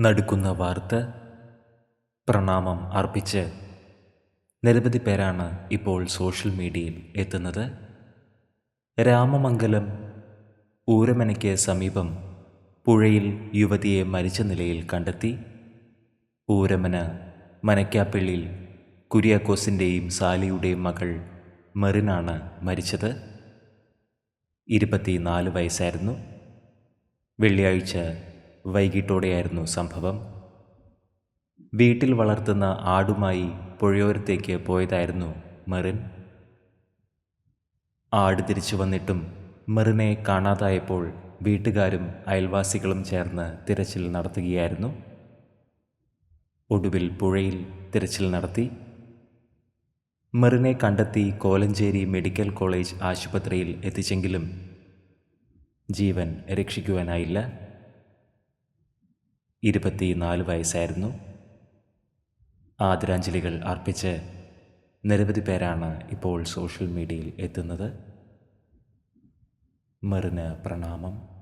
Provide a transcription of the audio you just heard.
നടുക്കുന്ന വാർത്ത പ്രണാമം അർപ്പിച്ച് നിരവധി പേരാണ് ഇപ്പോൾ സോഷ്യൽ മീഡിയയിൽ എത്തുന്നത്. രാമമംഗലം ഊരമനയ്ക്ക് സമീപം പുഴയിൽ യുവതിയെ മരിച്ച നിലയിൽ കണ്ടെത്തി. ഊരമന മനക്കാപ്പിള്ളിൽ കുര്യാക്കോസിന്റെയും സാലിയുടെയും മകൾ മെറിനാണ് മരിച്ചത്. ഇരുപത്തിനാല് വയസ്സായിരുന്നു. വെള്ളിയാഴ്ച വൈകിട്ടോടെയായിരുന്നു സംഭവം. വീട്ടിൽ വളർത്തുന്ന ആടുമായി പുഴയോരത്തേക്ക് പോയതായിരുന്നു മെറിൻ. ആട് തിരിച്ചു വന്നിട്ടും മെറിനെ കാണാതായപ്പോൾ വീട്ടുകാരും അയൽവാസികളും ചേർന്ന് തിരച്ചിൽ നടത്തുകയായിരുന്നു. ഒടുവിൽ പുഴയിൽ തിരച്ചിൽ നടത്തി. മെറിനെ കണ്ടെത്തി കോലഞ്ചേരി മെഡിക്കൽ കോളേജ് ആശുപത്രിയിൽ എത്തിച്ചെങ്കിലും ജീവൻ രക്ഷിക്കുവാനായില്ല. ഇരുപത്തിനാല് വയസ്സായിരുന്നു. ആദരാഞ്ജലികൾ അർപ്പിച്ച് നിരവധി പേരാണ് ഇപ്പോൾ സോഷ്യൽ മീഡിയയിൽ എത്തുന്നത്. മെറിന് പ്രണാമം.